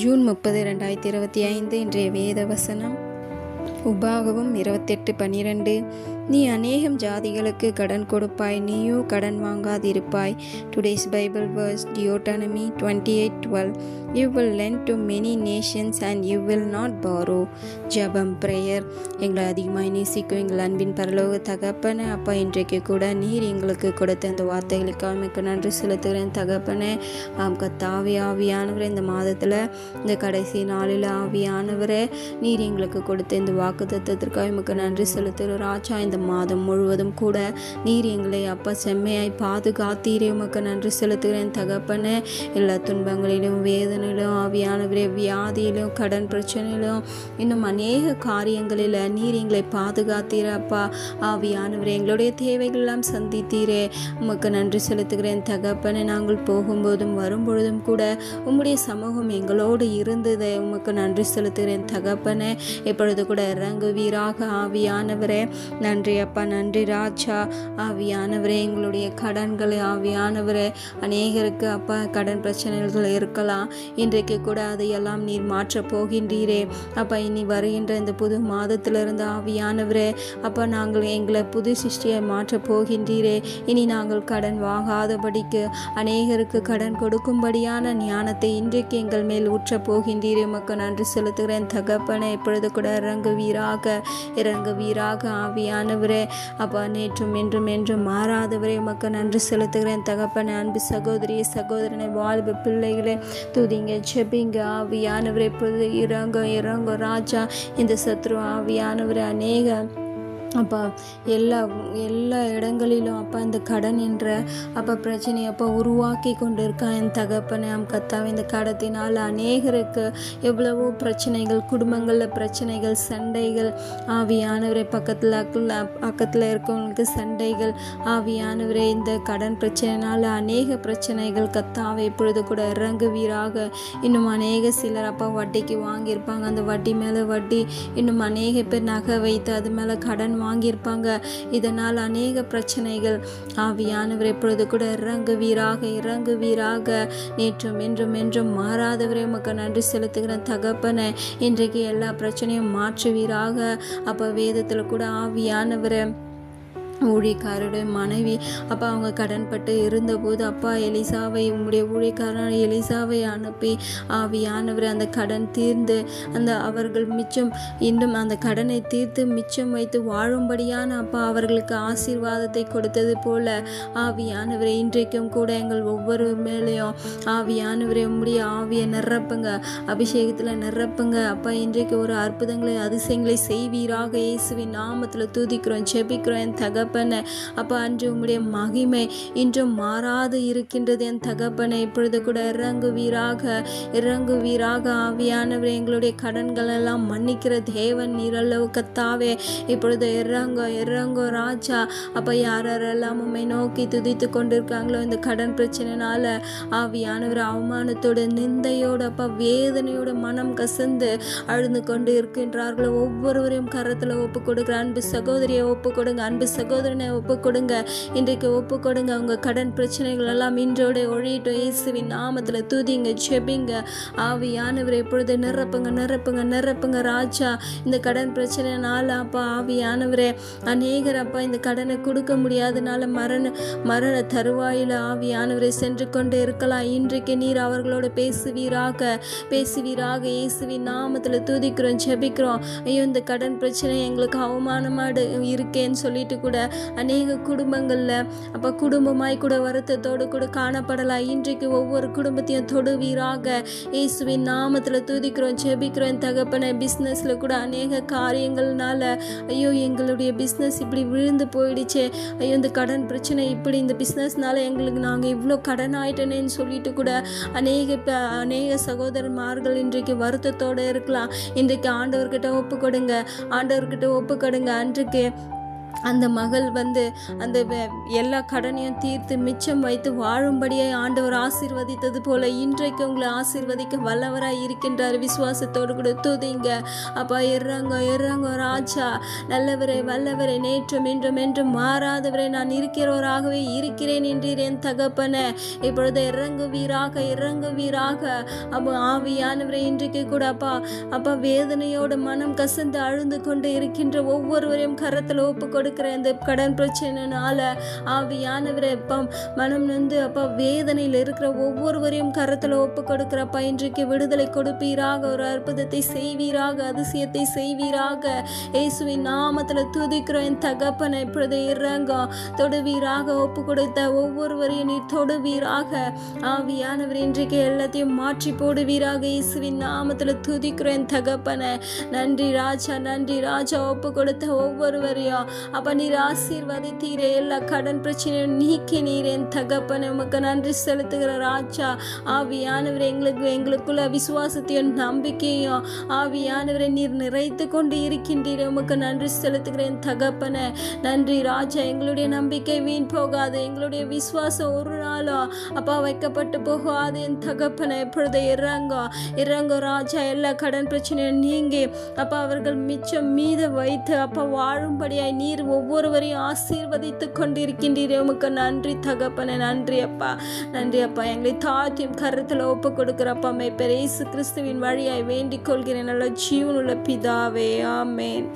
June முப்பது ரெண்டாயிரத்தி இருபத்தி ஐந்து இன்றைய வேத வசனம் உபாகவும் இருபத்தெட்டு பன்னிரெண்டு நீ அநேகம் ஜாதிகளுக்கு கடன் கொடுப்பாய் நீயோ கடன் வாங்காதிருப்பாய். Today's Bible verse Deuteronomy twenty eight twelve you will lend to many nations and you will not borrow ஜபம் ப்ரேயர் எங்களை அதிகமாக நேசிக்கும் எங்கள் அன்பின் பரலோக தகப்பன அப்பா இன்றைக்கு கூட நீர் எங்களுக்கு கொடுத்த இந்த வார்த்தைகளுக்காக மிக்க நன்றி செலுத்துகிறேன் தகப்பனே. அவங்க தாவி ஆவியானவர் இந்த மாதத்தில் இந்த கடைசி நாளில் ஆவியானவரே நீர் எங்களுக்கு கொடுத்த இந்த வாக்கு தத்துவத்திற்காக எமக்கு நன்றி செலுத்துகிறோம். ராஜா இந்த மாதம் முழுவதும் கூட. நீர் எங்களை அப்பா செம்மையாய் பாதுகாத்தீரே. உமக்கு நன்றி செலுத்துகிறேன் தகப்பனே. எல்லா துன்பங்களிலும் வேதனையிலும் ஆவியானவரே வியாதியிலும் கடன் பிரச்சனையிலும் இன்னும் அநேக காரியங்களில் நீர் எங்களை பாதுகாத்தீரப்பா ஆவியானவரே எங்களுடைய தேவைகள் எல்லாம் சந்தித்தீரே. உமக்கு நன்றி செலுத்துகிறேன் தகப்பனே. நாங்கள் போகும்போதும் வரும்பொழுதும் கூட உம்முடைய சமூகம் எங்களோடு இருந்தது உமக்கு நன்றி செலுத்துகிறேன் தகப்பனே. இப்பொழுது கூட இறங்குவீராக ஆவியானவரே. நன்றி அப்பா நன்றி ராஜா. ஆவியானவரே எங்களுடைய கடன்களை ஆவியானவரே. அநேகருக்கு அப்பா கடன் பிரச்சனைகள் இருக்கலாம். இன்றைக்கு கூட அதையெல்லாம் நீர் மாற்றப் போகின்றீரே. அப்பா இனி வருகின்ற இந்த புது மாதத்திலிருந்து ஆவியானவரே அப்பா நாங்கள் எங்களை புது சிருஷ்டியை மாற்றப் போகின்றீரே. இனி நாங்கள் கடன் வாங்காதபடிக்கு அநேகருக்கு கடன் கொடுக்கும்படியான ஞானத்தை இன்றைக்கு எங்கள் மேல் ஊற்றப் போகின்றீரே. உமக்கு நன்றி செலுத்துகிறேன். தகப்பனை இப்பொழுது கூட இறங்குவீராக இறங்குவீராக ஆண்டவரே அப்பா நேற்றும் என்றும் என்றும் மாறாதவரே உமக்கு நன்றி செலுத்துகிறேன். தகப்பன் அன்பு சகோதரி சகோதரனை வாழ்வு பிள்ளைகளே துதிங்க செபிங்க ஆவியானவரை இப்பொழுது இறங்க இறங்க ராஜா. இந்த சத்ரு ஆவியானவரை அநேக அப்பா எல்லா எல்லா இடங்களிலும் அப்பா இந்த கடன் என்ற அப்பா பிரச்சனை அப்பா உருவாக்கி கொண்டு இருக்கான் என் தகப்பனே அம் கத்தாவை இந்த கடத்தினால் அநேகருக்கு எவ்வளவோ பிரச்சனைகள் குடும்பங்களில் பிரச்சனைகள் சண்டைகள் ஆவியானவரை பக்கத்தில் பக்கத்தில் இருக்கவங்களுக்கு சண்டைகள் ஆவியானவரே இந்த கடன் பிரச்சனைனால் அநேக பிரச்சனைகள் கத்தாவை இப்பொழுது கூட இறங்குவீராக. இன்னும் அநேக சிலர் அப்பா வட்டிக்கு வாங்கியிருப்பாங்க. அந்த வட்டி மேலே வட்டி இன்னும் அநேக பேர் நகை வைத்து அது மேலே கடன் வாங்கியிருப்பாங்க. இதனால் அநேக பிரச்சனைகள். ஆவியானவர் எப்பொழுது கூட இறங்குவீராக இறங்குவீராக. நேற்றும் என்றும் என்றும் மாறாதவரே உமக்கு நன்றி செலுத்துகிறேன் தகப்பனை இன்றைக்கு எல்லா பிரச்சனையும் மாற்றுவீராக. அப்போ வேதத்தில் கூட ஆவியானவரை ஊழியக்காரருடைய மனைவி அப்பா அவங்க கடன்பட்டு இருந்தபோது அப்பா எலிசாவை உங்களுடைய ஊழியக்காரன் எலிசாவை அனுப்பி ஆவியானவர் அந்த கடன் தீர்ந்து அந்த அவர்கள் மிச்சம் இன்னும் அந்த கடனை தீர்த்து மிச்சம் வைத்து வாழும்படியான அப்பா அவர்களுக்கு ஆசீர்வாதத்தை கொடுத்தது போல ஆவியானவரை இன்றைக்கும் கூட எங்கள் ஒவ்வொரு மேலேயும் ஆவியானவரை உங்களுடைய ஆவியை நிரப்புங்க அபிஷேகத்தில் நிரப்புங்க. அப்பா இன்றைக்கு ஒரு அற்புதங்களை அதிசயங்களை செய்வீராக. இயேசுவின் நாமத்தில் தூதிக்கிறோம் செபிக்கிறோம் என் தகப்பனை. அப்போ அன்று உம்முடைய மகிமை இன்றும் மாறாது இருக்கின்றது என் தகப்பனை. இப்பொழுது கூட இறங்குவீராக இறங்குவீராக. ஆவியானவர் எங்களுடைய கடன்கள் எல்லாம் மன்னிக்கிற தேவன் நீரளவு கத்தாவே. இப்பொழுது இறங்கோ இறங்கோ ராஜா. அப்போ யாரெல்லாம் உண்மை நோக்கி துதித்து கொண்டிருக்காங்களோ இந்த கடன் பிரச்சனைனால ஆவியானவர் அவமானத்தோட நிந்தையோட அப்பா வேதனையோட மனம் கசந்து அழுந்து கொண்டு இருக்கின்றார்களோ. ஒவ்வொருவரையும் கரத்தில் ஒப்பு கொடுக்குற அன்பு சகோதரியை ஒப்பு கொடுங்க. அன்பு சகோதரனை ஒப்பு கொடுங்க இன்றைக்கு ஒப்பு கொடுங்க உங்கள் கடன் பிரச்சனைகள் எல்லாம் இன்றோட ஒழியட்டும். இயேசுவின் நாமத்தில் துதிங்க செபிங்க ஆவியானவர் எப்பொழுது நிரப்புங்க நிரப்புங்க நிரப்புங்க ராஜா. இந்த கடன் பிரச்சனைனால அப்பா ஆவியானவரே. அநேகர் அப்பா இந்த கடனை கொடுக்க முடியாதனால மரண மரண தருவாயில் ஆவியானவரை சென்று கொண்டு இருக்கலாம். இன்றைக்கு நீர் அவர்களோட பேசுவீராக பேசுவீராக. இயேசுவின் நாமத்தில் துதிக்கிறோம் ஜெபிக்கிறோம். ஐயோ இந்த கடன் பிரச்சனை எங்களுக்கு அவமானமாடு இருக்கேன்னு சொல்லிட்டு கூட அநேக குடும்பங்களில். அப்போ குடும்பமாய் கூட வருத்தத்தோடு கூட காணப்படலாம். இன்றைக்கு ஒவ்வொரு குடும்பத்தையும் தொடுவீராக. இயேசுவின் நாமத்தில் துதிக்கிறோம் ஜெபிக்கிறோம் தகப்பனை பிஸ்னஸில் கூட அநேக காரியங்கள்னால ஐயோ எங்களுடைய பிஸ்னஸ் இப்படி விழுந்து போயிடுச்சே. ஐயோ இந்த கடன் பிரச்சனை இப்படி இந்த பிஸ்னஸ்னால எங்களுக்கு நாங்கள் இவ்வளோ கடன் ஆயிட்டனேன்னு சொல்லிட்டு கூட அநேக அநேக சகோதரன்மார்கள் இன்றைக்கு வருத்தத்தோடு இருக்கலாம். இன்றைக்கு ஆண்டவர்கிட்ட ஒப்பு கொடுங்க ஆண்டவர்கிட்ட ஒப்பு கொடுங்க அன்றைக்கு அந்த மகள் வந்து அந்த எல்லா கடனையும் தீர்த்து மிச்சம் வைத்து வாழும்படியே ஆண்டவர் ஆசீர்வதித்தது போல இன்றைக்கு உங்களை ஆசீர்வதிக்க வல்லவராக இருக்கின்றார். விசுவாசத்தோடு கூட துதிங்க. அப்பா இறங்க இறங்க ராஜா. நல்லவரே வல்லவரே நேற்றும் இன்றும் என்றும் மாறாதவரே நான் இருக்கிறவராகவே இருக்கிறேன் என்றீர் என் தகப்பனே. இப்பொழுது இறங்குவீராக இறங்குவீராக. அப்போ ஆவியானவரை இன்றைக்கு கூட அப்பா அப்பா வேதனையோடு மனம் கசந்து அழுந்து கொண்டு இருக்கின்ற ஒவ்வொருவரையும் கரத்தில் ஒப்புக்கொண்டு கொடுக்கிற இந்த கடன் பிரச்சனைனால ஆவியானவரை அப்பா மனம் நொந்து அப்பா வேதனையில் இருக்கிற ஒவ்வொருவரையும் கரத்தில் ஒப்பு கொடுக்கிறப்பா இன்றைக்கு விடுதலை கொடுப்பீராக ஒரு அற்புதத்தை செய்வீராக அதிசயத்தை செய்வீராக. இயேசுவின் நாமத்தில் துதிக்கிறோம் என் தகப்பனை இப்பொழுது இறங்கும் தொடுவீராக ஒப்பு கொடுத்த ஒவ்வொருவரையும் நீ தொடுவீராக. ஆவியானவர் இன்றைக்கு எல்லாத்தையும் மாற்றி போடுவீராக. இயேசுவின் நாமத்தில் துதிக்கிறோம் என் தகப்பனை. நன்றி ராஜா நன்றி ராஜா ஒப்பு கொடுத்த ஒவ்வொருவரையும் அப்ப நீர் ஆசீர்வதித்தீரே. எல்லா கடன் பிரச்சனையும் நீக்கினீர். என் தகப்பனை உமக்கு நன்றி செலுத்துகிற ராஜா ஆவியானவர் எங்களுக்கு எங்களுக்குள்ள விசுவாசத்தையும் நம்பிக்கையும் ஆவியானவரை நீர் நிறைத்து கொண்டு இருக்கின்றீரே. உமக்கு நன்றி செலுத்துகிறேன் தகப்பனை. நன்றி ராஜா எங்களுடைய நம்பிக்கை வீண் போகாது. எங்களுடைய விசுவாசம் ஒரு நாளும் அப்பா வைக்கப்பட்டு போகாது. என் தகப்பனை எப்பொழுது இறங்கோ. இறங்கோ ராஜா எல்லா கடன் பிரச்சனையும் நீங்கி அப்பா அவர்கள் மிச்சம் மீத வைத்து அப்பா வாழும்படியாய் நீர் ஒவ்வொருவரையும் ஆசீர்வதித்து கொண்டிருக்கின்றீர். உமக்கு நன்றி தகப்பனை நன்றி அப்பா. நன்றி அப்பா. எங்களை தாழ்த்தியும் கருத்தில் ஒப்பு கொடுக்குறப்பா மே பெரேசு கிறிஸ்துவின் வழியாய் வேண்டிக் கொள்கிறேன். நல்ல ஜீவனுள்ள பிதாவே. ஆமேன்.